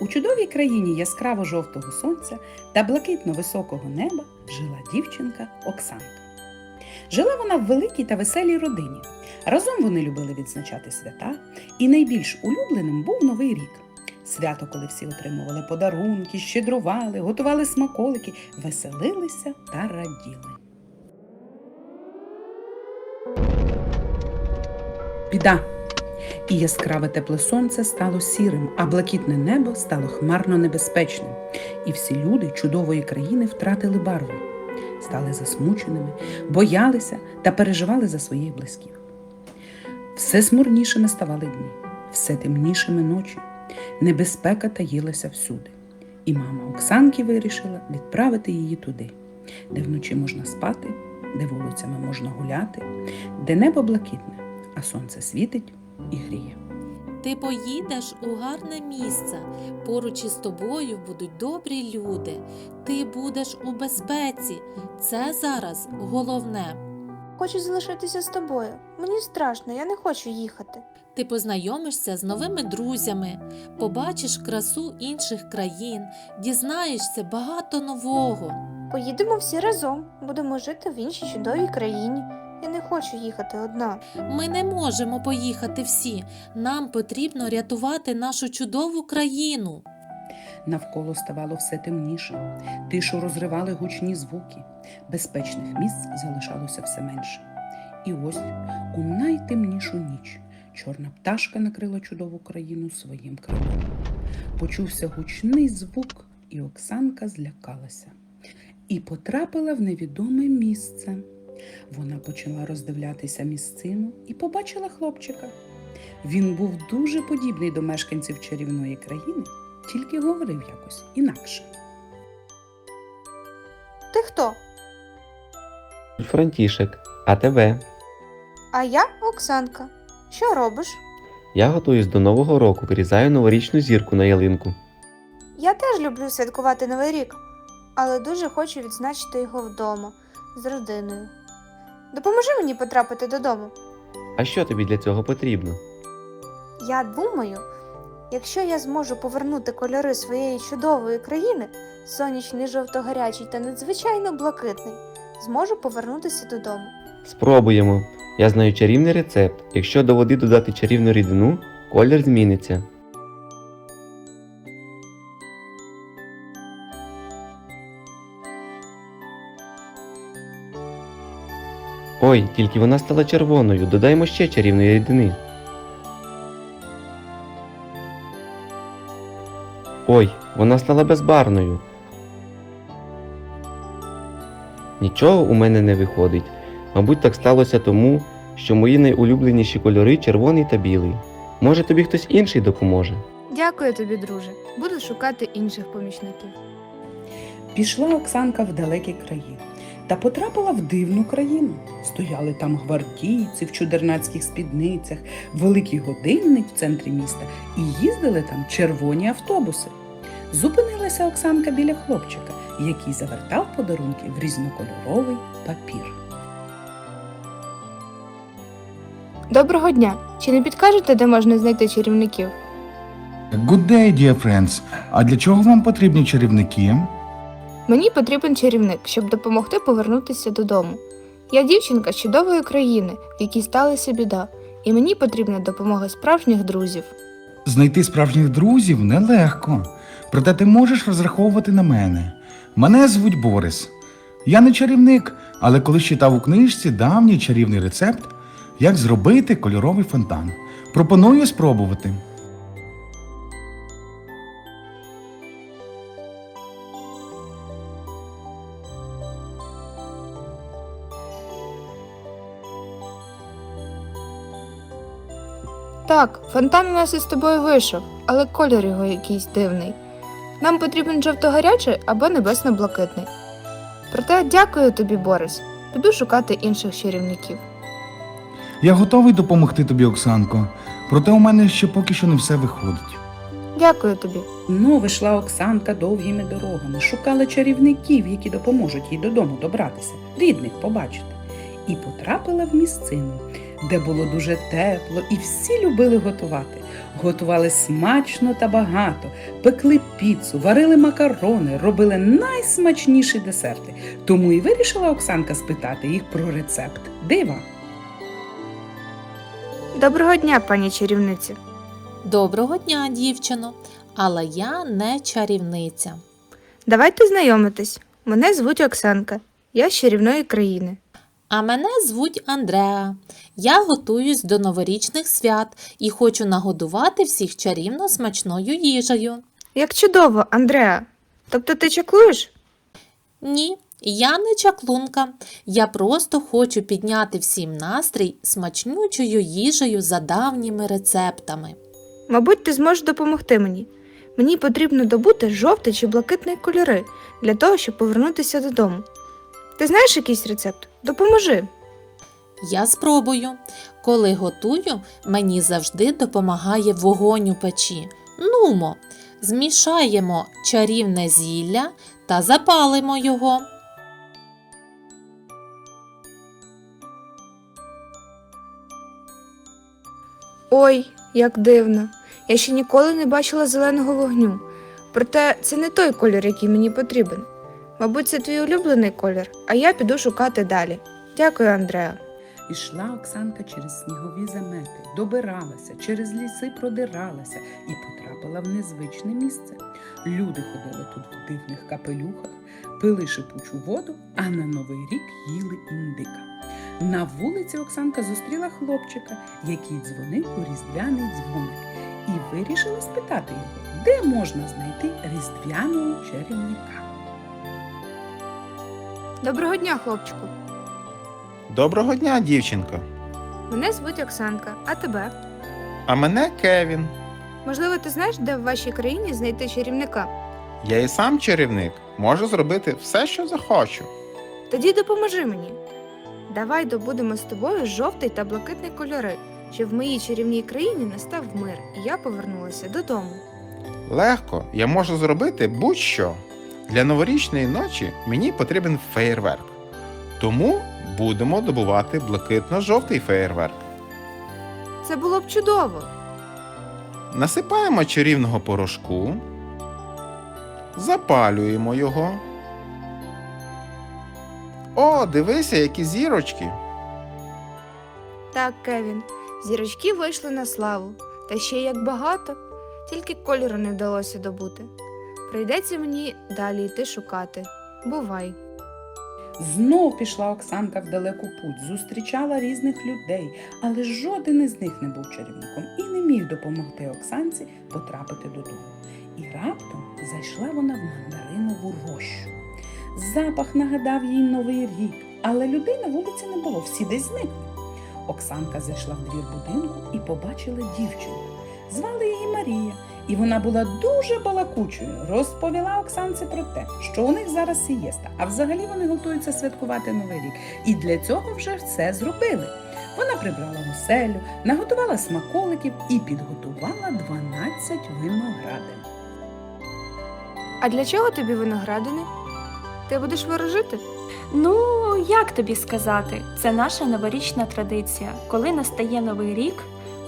У чудовій країні яскраво жовтого сонця та блакитно високого неба жила дівчинка Оксанка. Жила вона в великій та веселій родині. Разом вони любили відзначати свята, і найбільш улюбленим був Новий рік. Свято, коли всі отримували подарунки, щедрували, готували смаколики, веселилися та раділи. Біда. І яскраве тепле сонце стало сірим, а блакитне небо стало хмарно небезпечним. І всі люди чудової країни втратили барву, стали засмученими, боялися та переживали за своїх близьких. Все смурнішими ставали дні, все темнішими ночі. Небезпека таїлася всюди. І мама Оксанки вирішила відправити її туди, де вночі можна спати, де вулицями можна гуляти, де небо блакитне, а сонце світить і гріє. Ти поїдеш у гарне місце. Поруч із тобою будуть добрі люди. Ти будеш у безпеці. Це зараз головне. Хочу залишитися з тобою. Мені страшно, я не хочу їхати. Ти познайомишся з новими друзями, побачиш красу інших країн, дізнаєшся багато нового. Поїдемо всі разом, будемо жити в іншій чудовій країні. Я не хочу їхати одна. Ми не можемо поїхати всі. Нам потрібно рятувати нашу чудову країну. Навколо ставало все темніше, тишу розривали гучні звуки, безпечних місць залишалося все менше. І ось у найтемнішу ніч чорна пташка накрила чудову країну своїм крилом. Почувся гучний звук, і Оксанка злякалася і потрапила в невідоме місце. Вона почала роздивлятися місцину і побачила хлопчика. Він був дуже подібний до мешканців чарівної країни, тільки говорив якось інакше. Ти хто? Франтішек, а тебе? А я Оксанка. Що робиш? Я готуюсь до Нового року, вирізаю новорічну зірку на ялинку. Я теж люблю святкувати Новий рік, але дуже хочу відзначити його вдома з родиною. Допоможи мені потрапити додому. А що тобі для цього потрібно? Я думаю, якщо я зможу повернути кольори своєї чудової країни, сонячний жовто-гарячий та надзвичайно блакитний, зможу повернутися додому. Спробуємо. Я знаю чарівний рецепт. Якщо до води додати чарівну рідину, колір зміниться. Ой, тільки вона стала червоною. Додаємо ще чарівної рідини. Ой, вона стала безбарною. Нічого у мене не виходить. Мабуть, так сталося тому, що мої найулюбленіші кольори червоний та білий. Може, тобі хтось інший допоможе? Дякую тобі, друже. Буду шукати інших помічників. Пішла Оксанка в далекі краї та потрапила в дивну країну. Стояли там гвардійці в чудернацьких спідницях, великий годинник в центрі міста і їздили там червоні автобуси. Зупинилася Оксанка біля хлопчика, який завертав подарунки в різнокольоровий папір. Доброго дня! Чи не підкажете, де можна знайти чарівників? Good day, dear friends. А для чого вам потрібні чарівники? Мені потрібен чарівник, щоб допомогти повернутися додому. Я дівчинка з чудової країни, в якій сталася біда, і мені потрібна допомога справжніх друзів. Знайти справжніх друзів нелегко. Проте ти можеш розраховувати на мене. Мене звуть Борис. Я не чарівник, але коли читав у книжці давній чарівний рецепт, як зробити кольоровий фонтан. Пропоную спробувати. Так, фонтан у нас із тобою вийшов, але колір його якийсь дивний. Нам потрібен жовто-гарячий або небесно-блакитний. Проте дякую тобі, Борис. Піду шукати інших чарівників. Я готовий допомогти тобі, Оксанко. Проте у мене ще поки що не все виходить. Дякую тобі. Ну, вийшла Оксанка довгими дорогами, шукала чарівників, які допоможуть їй додому добратися, рідних побачити, і потрапила в місцину, де було дуже тепло, і всі любили готувати. Готували смачно та багато, пекли піцу, варили макарони, робили найсмачніші десерти. Тому і вирішила Оксанка спитати їх про рецепт дива. Доброго дня, пані чарівниці. Доброго дня, дівчино, але я не чарівниця. Давайте знайомитись. Мене звуть Оксанка. Я з чарівної країни. А мене звуть Андреа. Я готуюсь до новорічних свят і хочу нагодувати всіх чарівно смачною їжею. Як чудово, Андреа. Тобто ти чаклуєш? Ні, я не чаклунка. Я просто хочу підняти всім настрій смачнючою їжею за давніми рецептами. Мабуть, ти зможеш допомогти мені. Мені потрібно добути жовтий чи блакитний кольори для того, щоб повернутися додому. Ти знаєш якийсь рецепт? Допоможи. Я спробую. Коли готую, мені завжди допомагає вогонь у печі. Нумо, змішаємо чарівне зілля та запалимо його. Ой, як дивно. Я ще ніколи не бачила зеленого вогню. Проте це не той колір, який мені потрібен. Мабуть, це твій улюблений колір, а я піду шукати далі. Дякую, Андреа. Ішла Оксанка через снігові замети, добиралася, через ліси продиралася і потрапила в незвичне місце. Люди ходили тут в дивних капелюхах, пили шипучу воду, а на Новий рік їли індика. На вулиці Оксанка зустріла хлопчика, який дзвонив у різдвяний дзвоник, і вирішила спитати його, де можна знайти різдвяного чарівника. Доброго дня, хлопчику. Доброго дня, дівчинко. Мене звуть Оксанка, а тебе? А мене Кевін. Можливо, ти знаєш, де в вашій країні знайти чарівника? Я і сам чарівник. Можу зробити все, що захочу. Тоді допоможи мені. Давай добудемо з тобою жовтий та блакитний кольори, щоб в моїй чарівній країні настав мир, і я повернулася додому. Легко, я можу зробити будь-що. Для новорічної ночі мені потрібен феєрверк. Тому будемо добувати блакитно-жовтий феєрверк. Це було б чудово. Насипаємо чарівного порошку, запалюємо його. О, дивися, які зірочки. Так, Кевін, зірочки вийшли на славу, та ще як багато, тільки кольору не вдалося добути. Прийдеться мені далі йти шукати. Бувай. Знов пішла Оксанка в далеку путь, зустрічала різних людей, але жоден із них не був чарівником і не міг допомогти Оксанці потрапити додому. І раптом зайшла вона в мандаринову рощу. Запах нагадав їй новий рік, але людей на вулиці не було, всі десь зникли. Оксанка зайшла в двір будинку і побачила дівчину. Звали її Марія, і вона була дуже балакучою. Розповіла Оксанці про те, що у них зараз сієста, а взагалі вони готуються святкувати Новий рік. І для цього вже все зробили. Вона прибрала оселю, наготувала смаколиків і підготувала 12 виноградин. А для чого тобі виноградини? Ти будеш ворожити? Ну, як тобі сказати, це наша новорічна традиція. Коли настає новий рік,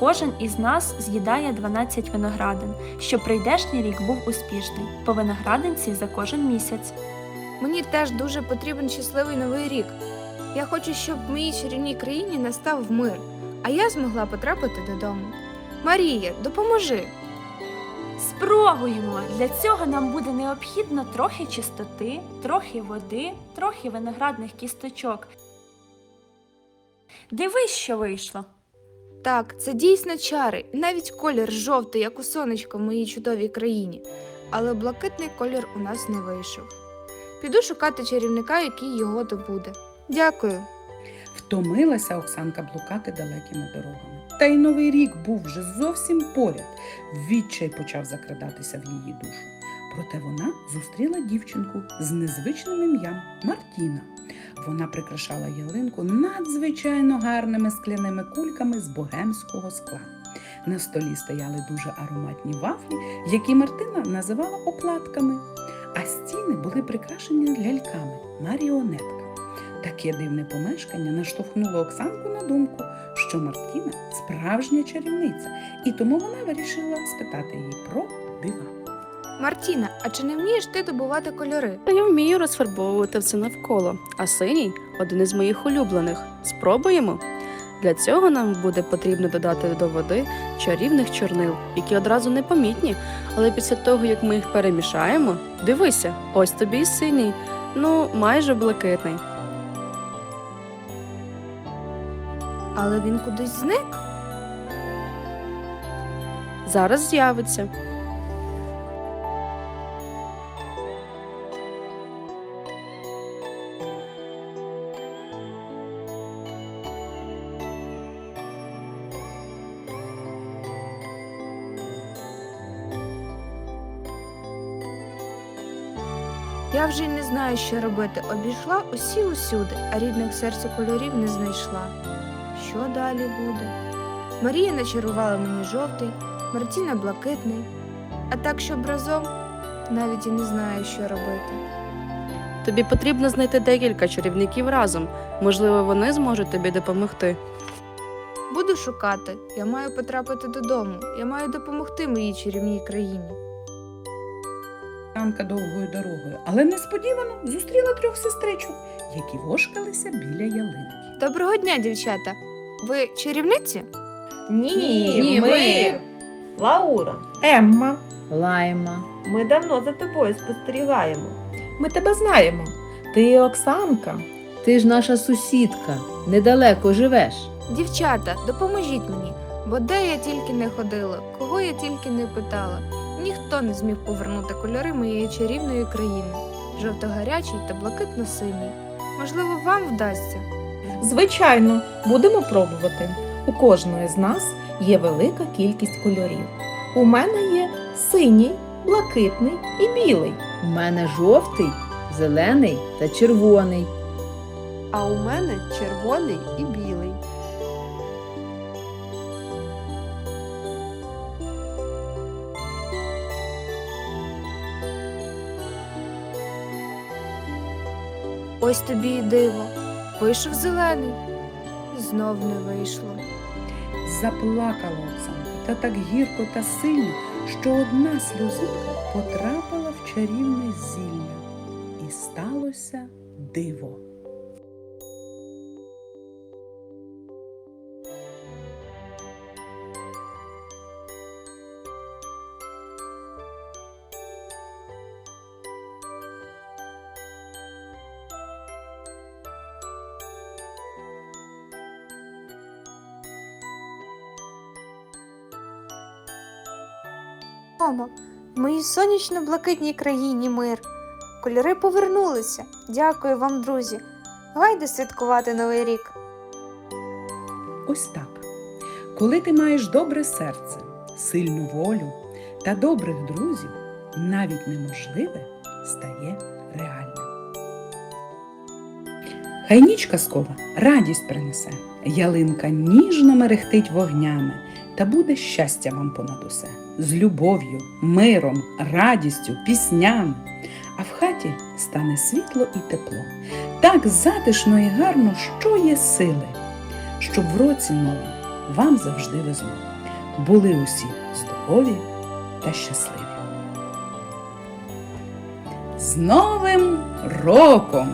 кожен із нас з'їдає 12 виноградин, щоб прийдешній рік був успішний. По виноградинці за кожен місяць. Мені теж дуже потрібен щасливий новий рік. Я хочу, щоб в моїй чарівній країні настав мир, а я змогла потрапити додому. Марія, допоможи. Спробуємо! Для цього нам буде необхідно трохи чистоти, трохи води, трохи виноградних кісточок. Дивись, що вийшло. Так, це дійсно чари, навіть колір жовтий, як у сонечко в моїй чудовій країні. Але блакитний колір у нас не вийшов. Піду шукати чарівника, який його добуде. Дякую. Втомилася Оксанка блукати далекими дорогами. Та й новий рік був вже зовсім поряд. Відчай почав закрадатися в її душу. Проте вона зустріла дівчинку з незвичним ім'ям Мартіна. Вона прикрашала ялинку надзвичайно гарними скляними кульками з богемського скла. На столі стояли дуже ароматні вафлі, які Мартина називала оплатками, а стіни були прикрашені ляльками маріонетками. Таке дивне помешкання наштовхнуло Оксанку на думку, що Мартіна справжня чарівниця, і тому вона вирішила спитати її про дива. Мартіна, а чи не вмієш ти добувати кольори? Та я вмію розфарбовувати все навколо, а синій один із моїх улюблених. Спробуємо. Для цього нам буде потрібно додати до води чарівних чорнил, які одразу непомітні, але після того, як ми їх перемішаємо, дивися, ось тобі і синій, ну майже блакитний. Але він кудись зник. Зараз з'явиться. Я вже й не знаю, що робити. Обійшла усі усюди, а рідних серцю кольорів не знайшла. Що далі буде? Марія начарувала мені жовтий, Мартіна блакитний. А так, щоб разом, навіть і не знаю, що робити. Тобі потрібно знайти декілька чарівників разом. Можливо, вони зможуть тобі допомогти. Буду шукати. Я маю потрапити додому. Я маю допомогти моїй чарівній країні. Анка довгою дорогою, але несподівано зустріла трьох сестричок, які вошкалися біля ялинки. Доброго дня, дівчата. Ви чарівниці? Ні, ми. Лаура, Емма. Лайма. Ми давно за тобою спостерігаємо. Ми тебе знаємо. Ти Оксанка. Ти ж наша сусідка, недалеко живеш. Дівчата, допоможіть мені, бо де я тільки не ходила, кого я тільки не питала. Ніхто не зміг повернути кольори моєї чарівної країни жовто-гарячий та блакитно-синій. Можливо, вам вдасться. Звичайно, будемо пробувати. У кожної з нас є велика кількість кольорів. У мене є синій, блакитний і білий. У мене жовтий, зелений та червоний. А у мене червоний і білий. Ось тобі і диво. Вийшов зелений. Знов не вийшло. Заплакала Оксанка та так гірко та сильно, що одна сльозинка потрапила в чарівне зілля, і сталося диво. Мамо, в моїй сонячно-блакитній країні мир. Кольори повернулися. Дякую вам, друзі. Гайде святкувати Новий рік. Ось так. Коли ти маєш добре серце, сильну волю та добрих друзів, навіть неможливе стає реальним. Хай ніч казкова радість принесе, ялинка ніжно мерехтить вогнями, та буде щастя вам понад усе, з любов'ю, миром, радістю, піснями. А в хаті стане світло і тепло, так затишно і гарно, що є сили, щоб в році новому вам завжди везло. Були усі здорові та щасливі. З Новим роком!